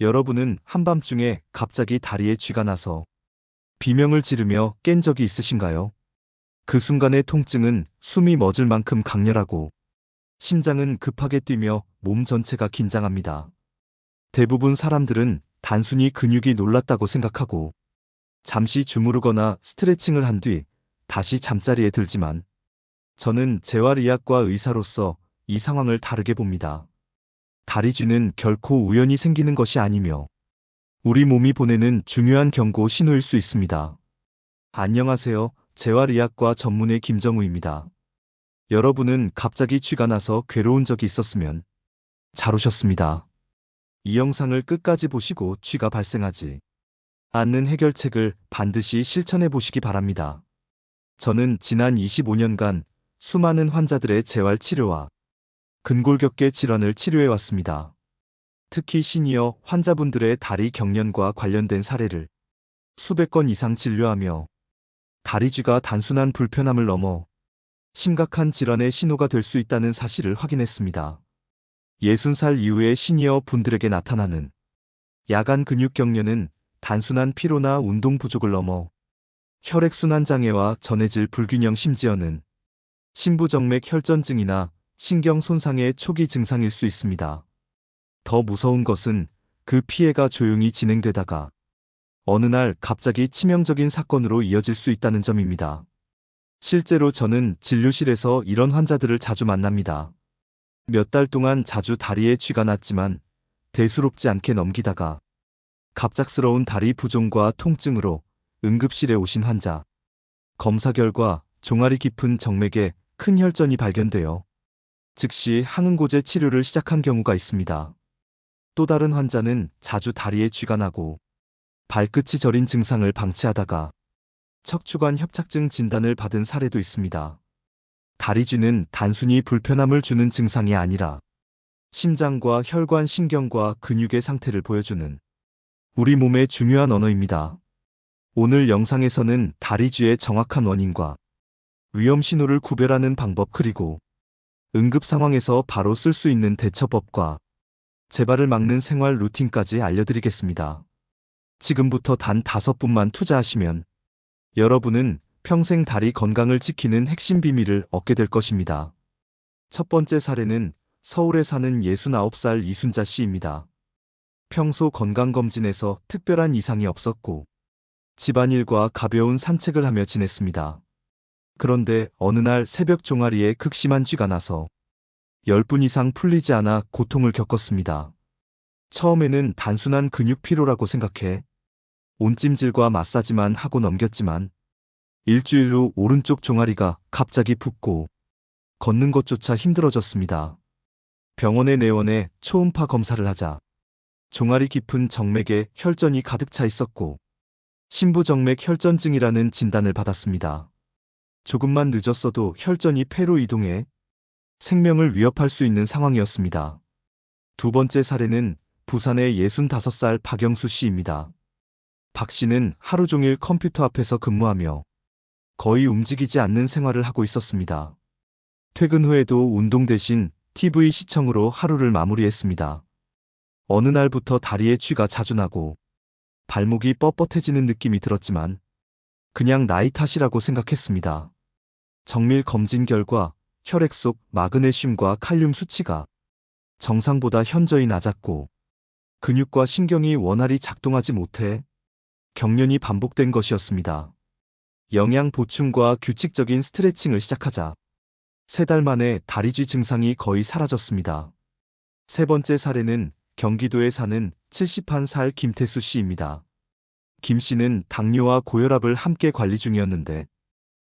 여러분은 한밤중에 갑자기 다리에 쥐가 나서 비명을 지르며 깬 적이 있으신가요? 그 순간의 통증은 숨이 멎을 만큼 강렬하고 심장은 급하게 뛰며 몸 전체가 긴장합니다. 대부분 사람들은 단순히 근육이 놀랐다고 생각하고 잠시 주무르거나 스트레칭을 한 뒤 다시 잠자리에 들지만 저는 재활의학과 의사로서 이 상황을 다르게 봅니다. 다리 쥐는 결코 우연히 생기는 것이 아니며 우리 몸이 보내는 중요한 경고 신호일 수 있습니다. 안녕하세요. 재활의학과 전문의 김정우입니다. 여러분은 갑자기 쥐가 나서 괴로운 적이 있었으면 잘 오셨습니다. 이 영상을 끝까지 보시고 쥐가 발생하지 않는 해결책을 반드시 실천해 보시기 바랍니다. 저는 지난 25년간 수많은 환자들의 재활 치료와 근골격계 질환을 치료해 왔습니다. 특히 시니어 환자분들의 다리 경련과 관련된 사례를 수백 건 이상 진료하며 다리쥐가 단순한 불편함을 넘어 심각한 질환의 신호가 될 수 있다는 사실을 확인했습니다. 60살 이후의 시니어 분들에게 나타나는 야간 근육 경련은 단순한 피로나 운동 부족을 넘어 혈액순환 장애와 전해질 불균형 심지어는 심부정맥 혈전증이나 신경 손상의 초기 증상일 수 있습니다. 더 무서운 것은 그 피해가 조용히 진행되다가 어느 날 갑자기 치명적인 사건으로 이어질 수 있다는 점입니다. 실제로 저는 진료실에서 이런 환자들을 자주 만납니다. 몇 달 동안 자주 다리에 쥐가 났지만 대수롭지 않게 넘기다가 갑작스러운 다리 부종과 통증으로 응급실에 오신 환자. 검사 결과 종아리 깊은 정맥에 큰 혈전이 발견되어 즉시 항응고제 치료를 시작한 경우가 있습니다. 또 다른 환자는 자주 다리에 쥐가 나고 발끝이 저린 증상을 방치하다가 척추관 협착증 진단을 받은 사례도 있습니다. 다리 쥐는 단순히 불편함을 주는 증상이 아니라 심장과 혈관 신경과 근육의 상태를 보여주는 우리 몸의 중요한 언어입니다. 오늘 영상에서는 다리 쥐의 정확한 원인과 위험 신호를 구별하는 방법 그리고 응급 상황에서 바로 쓸 수 있는 대처법과 재발을 막는 생활 루틴까지 알려드리겠습니다. 지금부터 단 다섯 분만 투자하시면 여러분은 평생 다리 건강을 지키는 핵심 비밀을 얻게 될 것입니다. 첫 번째 사례는 서울에 사는 69살 이순자 씨입니다. 평소 건강검진에서 특별한 이상이 없었고 집안일과 가벼운 산책을 하며 지냈습니다. 그런데 어느 날 새벽 종아리에 극심한 쥐가 나서 10분 이상 풀리지 않아 고통을 겪었습니다. 처음에는 단순한 근육 피로라고 생각해 온찜질과 마사지만 하고 넘겼지만 일주일 후 오른쪽 종아리가 갑자기 붓고 걷는 것조차 힘들어졌습니다. 병원에 내원해 초음파 검사를 하자 종아리 깊은 정맥에 혈전이 가득 차 있었고 심부정맥 혈전증이라는 진단을 받았습니다. 조금만 늦었어도 혈전이 폐로 이동해 생명을 위협할 수 있는 상황이었습니다. 두 번째 사례는 부산의 65살 박영수 씨입니다. 박 씨는 하루 종일 컴퓨터 앞에서 근무하며 거의 움직이지 않는 생활을 하고 있었습니다. 퇴근 후에도 운동 대신 TV 시청으로 하루를 마무리했습니다. 어느 날부터 다리에 쥐가 자주 나고 발목이 뻣뻣해지는 느낌이 들었지만 그냥 나이 탓이라고 생각했습니다. 정밀 검진 결과 혈액 속 마그네슘과 칼륨 수치가 정상보다 현저히 낮았고 근육과 신경이 원활히 작동하지 못해 경련이 반복된 것이었습니다. 영양 보충과 규칙적인 스트레칭을 시작하자 세 달 만에 다리쥐 증상이 거의 사라졌습니다. 세 번째 사례는 경기도에 사는 71살 김태수 씨입니다. 김 씨는 당뇨와 고혈압을 함께 관리 중이었는데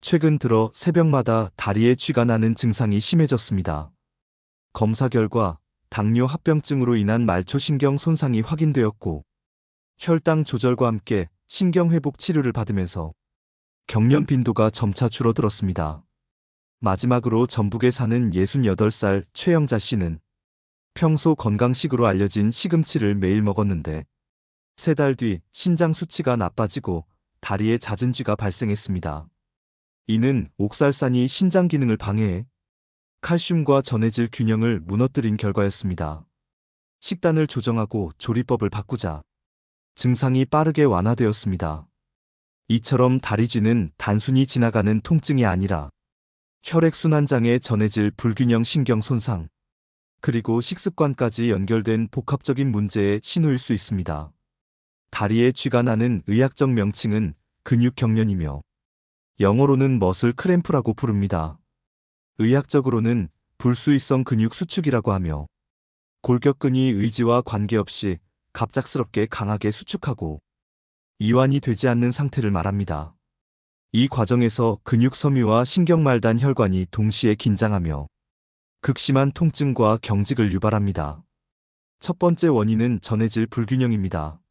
최근 들어 새벽마다 다리에 쥐가 나는 증상이 심해졌습니다. 검사 결과 당뇨 합병증으로 인한 말초신경 손상이 확인되었고 혈당 조절과 함께 신경회복 치료를 받으면서 경련 빈도가 점차 줄어들었습니다. 마지막으로 전북에 사는 68살 최영자 씨는 평소 건강식으로 알려진 시금치를 매일 먹었는데 세 달 뒤 신장 수치가 나빠지고 다리에 잦은 쥐가 발생했습니다. 이는 옥살산이 신장 기능을 방해해 칼슘과 전해질 균형을 무너뜨린 결과였습니다. 식단을 조정하고 조리법을 바꾸자 증상이 빠르게 완화되었습니다. 이처럼 다리쥐는 단순히 지나가는 통증이 아니라 혈액순환장애 전해질 불균형 신경 손상, 그리고 식습관까지 연결된 복합적인 문제의 신호일 수 있습니다. 다리에 쥐가 나는 의학적 명칭은 근육경련이며 영어로는 머슬 크램프라고 부릅니다. 의학적으로는 불수의성 근육 수축이라고 하며 골격근이 의지와 관계없이 갑작스럽게 강하게 수축하고 이완이 되지 않는 상태를 말합니다. 이 과정에서 근육 섬유와 신경말단 혈관이 동시에 긴장하며 극심한 통증과 경직을 유발합니다. 첫 번째 원인은 전해질 불균형입니다.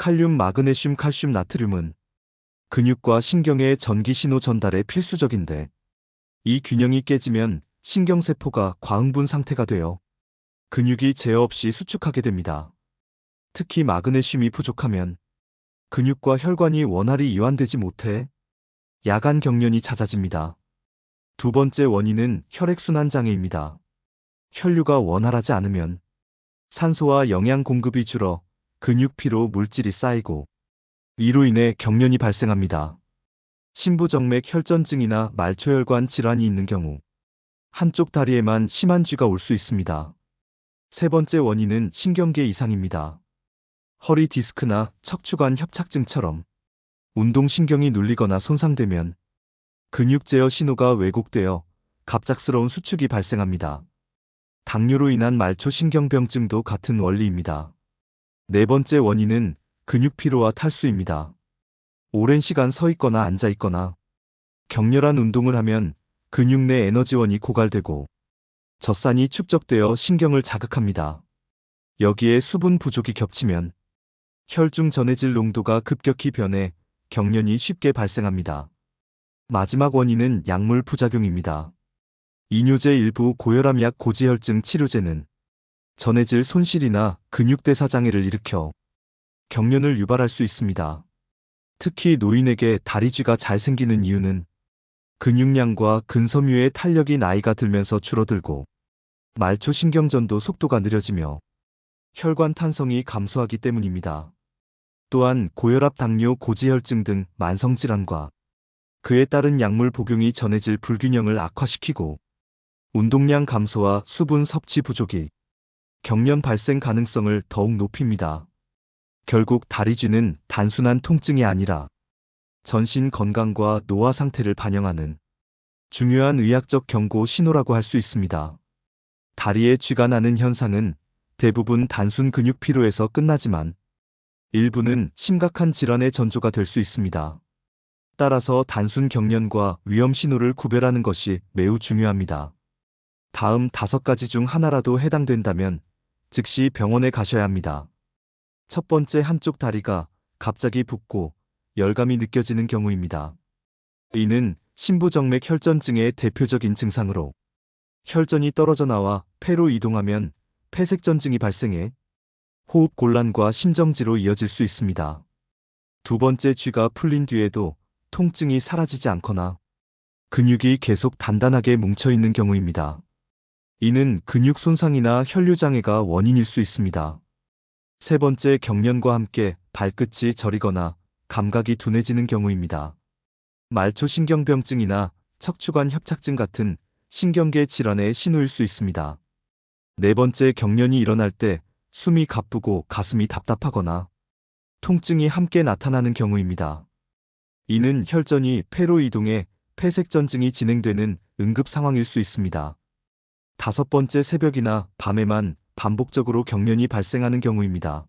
칼륨, 마그네슘, 칼슘, 나트륨은 근육과 신경의 전기 신호 전달에 필수적인데 이 균형이 깨지면 신경세포가 과흥분 상태가 되어 근육이 제어 없이 수축하게 됩니다. 특히 마그네슘이 부족하면 근육과 혈관이 원활히 이완되지 못해 야간 경련이 잦아집니다. 두 번째 원인은 혈액순환 장애입니다. 혈류가 원활하지 않으면 산소와 영양 공급이 줄어 근육 피로 물질이 쌓이고 이로 인해 경련이 발생합니다. 신부정맥 혈전증이나 말초혈관 질환이 있는 경우 한쪽 다리에만 심한 쥐가 올 수 있습니다. 세 번째 원인은 신경계 이상입니다. 허리 디스크나 척추관 협착증처럼 운동신경이 눌리거나 손상되면 근육 제어 신호가 왜곡되어 갑작스러운 수축이 발생합니다. 당뇨로 인한 말초신경병증도 같은 원리입니다. 네 번째 원인은 근육 피로와 탈수입니다. 오랜 시간 서 있거나 앉아 있거나 격렬한 운동을 하면 근육 내 에너지원이 고갈되고 젖산이 축적되어 신경을 자극합니다. 여기에 수분 부족이 겹치면 혈중 전해질 농도가 급격히 변해 경련이 쉽게 발생합니다. 마지막 원인은 약물 부작용입니다. 이뇨제 일부 고혈압약 고지혈증 치료제는 전해질 손실이나 근육대사 장애를 일으켜 경련을 유발할 수 있습니다. 특히 노인에게 다리쥐가 잘 생기는 이유는 근육량과 근섬유의 탄력이 나이가 들면서 줄어들고 말초 신경전도 속도가 느려지며 혈관 탄성이 감소하기 때문입니다. 또한 고혈압, 당뇨, 고지혈증 등 만성 질환과 그에 따른 약물 복용이 전해질 불균형을 악화시키고 운동량 감소와 수분 섭취 부족이 경련 발생 가능성을 더욱 높입니다. 결국 다리쥐는 단순한 통증이 아니라 전신 건강과 노화 상태를 반영하는 중요한 의학적 경고 신호라고 할 수 있습니다. 다리에 쥐가 나는 현상은 대부분 단순 근육 피로에서 끝나지만 일부는 심각한 질환의 전조가 될 수 있습니다. 따라서 단순 경련과 위험 신호를 구별하는 것이 매우 중요합니다. 다음 다섯 가지 중 하나라도 해당된다면 즉시 병원에 가셔야 합니다. 첫 번째 한쪽 다리가 갑자기 붓고 열감이 느껴지는 경우입니다. 이는 신부정맥 혈전증의 대표적인 증상으로 혈전이 떨어져 나와 폐로 이동하면 폐색전증이 발생해 호흡 곤란과 심정지로 이어질 수 있습니다. 두 번째 쥐가 풀린 뒤에도 통증이 사라지지 않거나 근육이 계속 단단하게 뭉쳐 있는 경우입니다. 이는 근육 손상이나 혈류 장애가 원인일 수 있습니다. 세 번째 경련과 함께 발끝이 저리거나 감각이 둔해지는 경우입니다. 말초신경병증이나 척추관 협착증 같은 신경계 질환의 신호일 수 있습니다. 네 번째 경련이 일어날 때 숨이 가쁘고 가슴이 답답하거나 통증이 함께 나타나는 경우입니다. 이는 혈전이 폐로 이동해 폐색전증이 진행되는 응급 상황일 수 있습니다. 다섯 번째 새벽이나 밤에만 반복적으로 경련이 발생하는 경우입니다.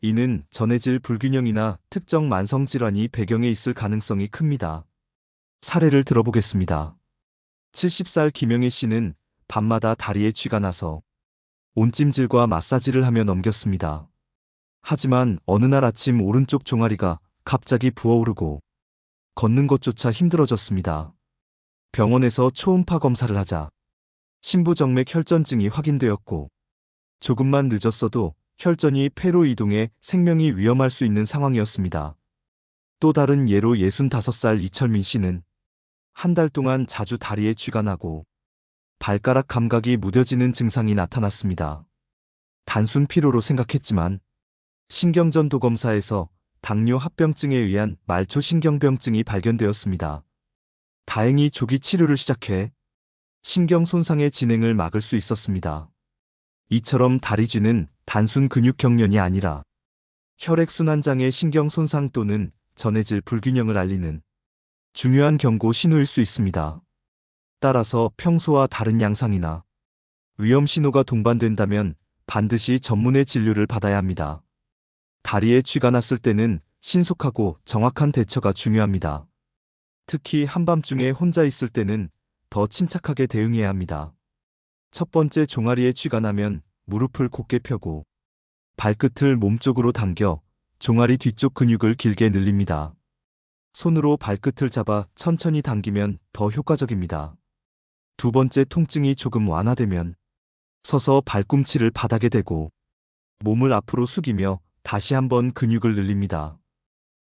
이는 전해질 불균형이나 특정 만성 질환이 배경에 있을 가능성이 큽니다. 사례를 들어보겠습니다. 70살 김영애 씨는 밤마다 다리에 쥐가 나서 온찜질과 마사지를 하며 넘겼습니다. 하지만 어느 날 아침 오른쪽 종아리가 갑자기 부어오르고 걷는 것조차 힘들어졌습니다. 병원에서 초음파 검사를 하자 신부정맥 혈전증이 확인되었고 조금만 늦었어도 혈전이 폐로 이동해 생명이 위험할 수 있는 상황이었습니다. 또 다른 예로 65살 이철민 씨는 한 달 동안 자주 다리에 쥐가 나고 발가락 감각이 무뎌지는 증상이 나타났습니다. 단순 피로로 생각했지만 신경전도 검사에서 당뇨 합병증에 의한 말초 신경병증이 발견되었습니다. 다행히 조기 치료를 시작해 신경 손상의 진행을 막을 수 있었습니다. 이처럼 다리쥐는 단순 근육 경련이 아니라 혈액순환장애 신경 손상 또는 전해질 불균형을 알리는 중요한 경고 신호일 수 있습니다. 따라서 평소와 다른 양상이나 위험 신호가 동반된다면 반드시 전문의 진료를 받아야 합니다. 다리에 쥐가 났을 때는 신속하고 정확한 대처가 중요합니다. 특히 한밤중에 혼자 있을 때는 더 침착하게 대응해야 합니다. 첫 번째 종아리에 쥐가 나면 무릎을 곧게 펴고 발끝을 몸쪽으로 당겨 종아리 뒤쪽 근육을 길게 늘립니다. 손으로 발끝을 잡아 천천히 당기면 더 효과적입니다. 두 번째 통증이 조금 완화되면 서서 발꿈치를 바닥에 대고 몸을 앞으로 숙이며 다시 한번 근육을 늘립니다.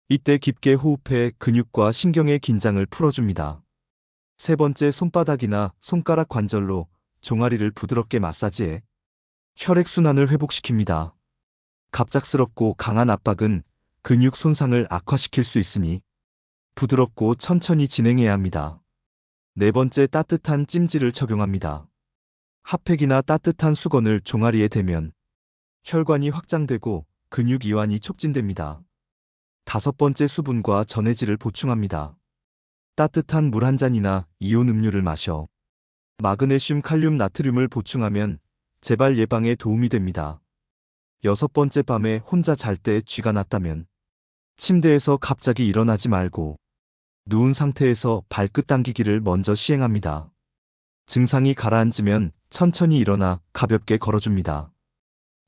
이때 깊게 호흡해 근육과 신경의 긴장을 풀어줍니다. 세 번째 손바닥이나 손가락 관절로 종아리를 부드럽게 마사지해 혈액순환을 회복시킵니다. 갑작스럽고 강한 압박은 근육 손상을 악화시킬 수 있으니 부드럽고 천천히 진행해야 합니다. 네 번째 따뜻한 찜질을 적용합니다. 핫팩이나 따뜻한 수건을 종아리에 대면 혈관이 확장되고 근육 이완이 촉진됩니다. 다섯 번째 수분과 전해질을 보충합니다. 따뜻한 물 한 잔이나 이온 음료를 마셔 마그네슘, 칼륨, 나트륨을 보충하면 재발 예방에 도움이 됩니다. 여섯 번째 밤에 혼자 잘 때 쥐가 났다면 침대에서 갑자기 일어나지 말고 누운 상태에서 발끝 당기기를 먼저 시행합니다. 증상이 가라앉으면 천천히 일어나 가볍게 걸어줍니다.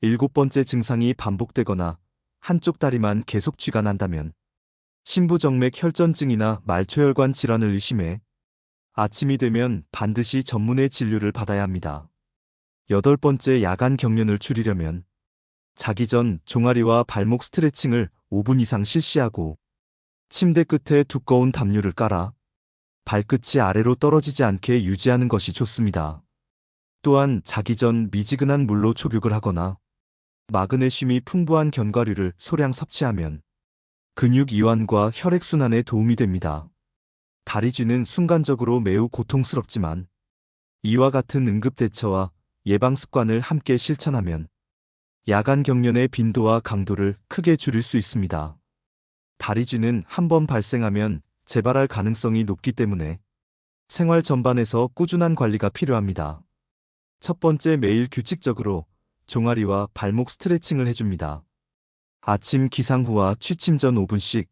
일곱 번째 증상이 반복되거나 한쪽 다리만 계속 쥐가 난다면 신부정맥 혈전증이나 말초혈관 질환을 의심해 아침이 되면 반드시 전문의 진료를 받아야 합니다. 여덟 번째 야간 경련을 줄이려면 자기 전 종아리와 발목 스트레칭을 5분 이상 실시하고 침대 끝에 두꺼운 담요를 깔아 발끝이 아래로 떨어지지 않게 유지하는 것이 좋습니다. 또한 자기 전 미지근한 물로 촉욕을 하거나 마그네슘이 풍부한 견과류를 소량 섭취하면 근육 이완과 혈액순환에 도움이 됩니다. 다리쥐는 순간적으로 매우 고통스럽지만 이와 같은 응급 대처와 예방 습관을 함께 실천하면 야간 경련의 빈도와 강도를 크게 줄일 수 있습니다. 다리쥐는 한 번 발생하면 재발할 가능성이 높기 때문에 생활 전반에서 꾸준한 관리가 필요합니다. 첫 번째 매일 규칙적으로 종아리와 발목 스트레칭을 해줍니다. 아침 기상 후와 취침 전 5분씩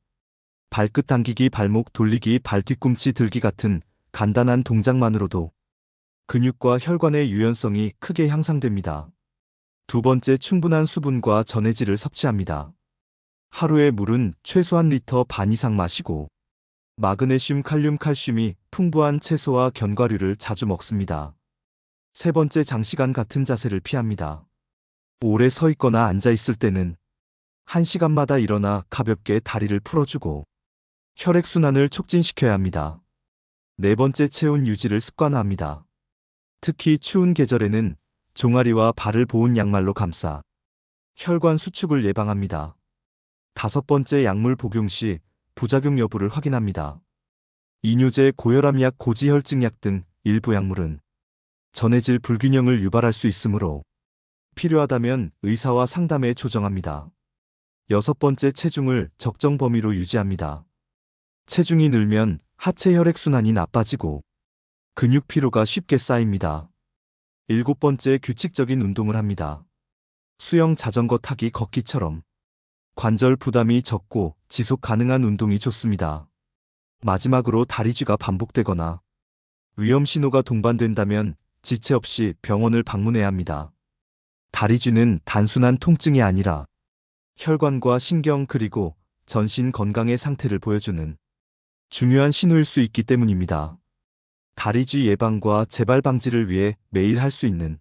발끝 당기기, 발목 돌리기, 발 뒤꿈치 들기 같은 간단한 동작만으로도 근육과 혈관의 유연성이 크게 향상됩니다. 두 번째 충분한 수분과 전해질을 섭취합니다. 하루에 물은 최소한 리터 반 이상 마시고 마그네슘, 칼륨, 칼슘이 풍부한 채소와 견과류를 자주 먹습니다. 세 번째 장시간 같은 자세를 피합니다. 오래 서 있거나 앉아 있을 때는 한 시간마다 일어나 가볍게 다리를 풀어주고 혈액순환을 촉진시켜야 합니다. 네 번째 체온 유지를 습관화합니다. 특히 추운 계절에는 종아리와 발을 보온 양말로 감싸 혈관 수축을 예방합니다. 다섯 번째 약물 복용 시 부작용 여부를 확인합니다. 이뇨제, 고혈압약, 고지혈증약 등 일부 약물은 전해질 불균형을 유발할 수 있으므로 필요하다면 의사와 상담해 조정합니다. 여섯 번째 체중을 적정 범위로 유지합니다. 체중이 늘면 하체 혈액순환이 나빠지고 근육 피로가 쉽게 쌓입니다. 일곱 번째 규칙적인 운동을 합니다. 수영, 자전거 타기, 걷기처럼 관절 부담이 적고 지속 가능한 운동이 좋습니다. 마지막으로 다리쥐가 반복되거나 위험 신호가 동반된다면 지체 없이 병원을 방문해야 합니다. 다리쥐는 단순한 통증이 아니라 혈관과 신경 그리고 전신 건강의 상태를 보여주는 중요한 신호일 수 있기 때문입니다. 다리쥐 예방과 재발 방지를 위해 매일 할 수 있는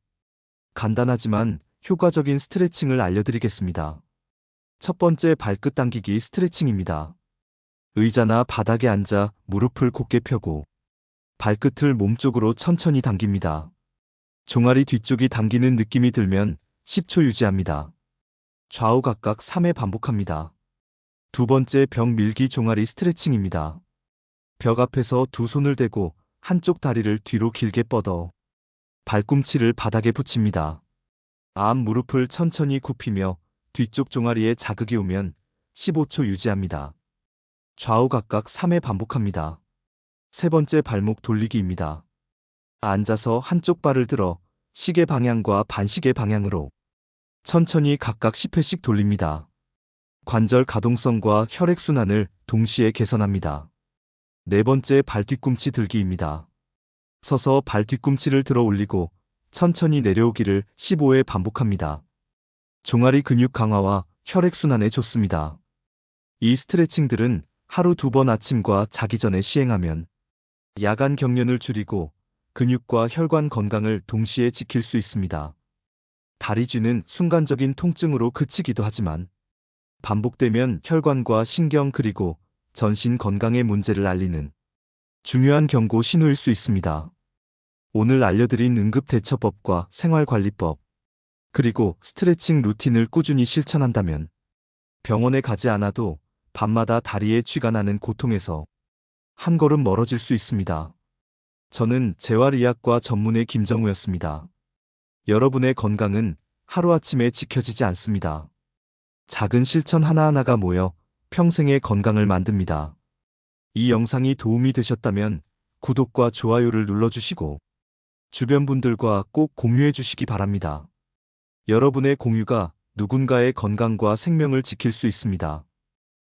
간단하지만 효과적인 스트레칭을 알려드리겠습니다. 첫 번째 발끝 당기기 스트레칭입니다. 의자나 바닥에 앉아 무릎을 곧게 펴고 발끝을 몸쪽으로 천천히 당깁니다. 종아리 뒤쪽이 당기는 느낌이 들면 10초 유지합니다. 좌우 각각 3회 반복합니다. 두 번째 벽 밀기 종아리 스트레칭입니다. 벽 앞에서 두 손을 대고 한쪽 다리를 뒤로 길게 뻗어 발꿈치를 바닥에 붙입니다. 앞 무릎을 천천히 굽히며 뒤쪽 종아리에 자극이 오면 15초 유지합니다. 좌우 각각 3회 반복합니다. 세 번째 발목 돌리기입니다. 앉아서 한쪽 발을 들어 시계 방향과 반시계 방향으로 천천히 각각 10회씩 돌립니다. 관절 가동성과 혈액순환을 동시에 개선합니다. 네 번째 발 뒤꿈치 들기입니다. 서서 발 뒤꿈치를 들어 올리고 천천히 내려오기를 15회 반복합니다. 종아리 근육 강화와 혈액순환에 좋습니다. 이 스트레칭들은 하루 두 번 아침과 자기 전에 시행하면 야간 경련을 줄이고 근육과 혈관 건강을 동시에 지킬 수 있습니다. 다리 쥐는 순간적인 통증으로 그치기도 하지만 반복되면 혈관과 신경 그리고 전신 건강에 문제를 알리는 중요한 경고 신호일 수 있습니다. 오늘 알려드린 응급대처법과 생활관리법, 그리고 스트레칭 루틴을 꾸준히 실천한다면 병원에 가지 않아도 밤마다 다리에 쥐가 나는 고통에서 한 걸음 멀어질 수 있습니다. 저는 재활의학과 전문의 김정우였습니다. 여러분의 건강은 하루아침에 지켜지지 않습니다. 작은 실천 하나하나가 모여 평생의 건강을 만듭니다. 이 영상이 도움이 되셨다면 구독과 좋아요를 눌러주시고 주변 분들과 꼭 공유해 주시기 바랍니다. 여러분의 공유가 누군가의 건강과 생명을 지킬 수 있습니다.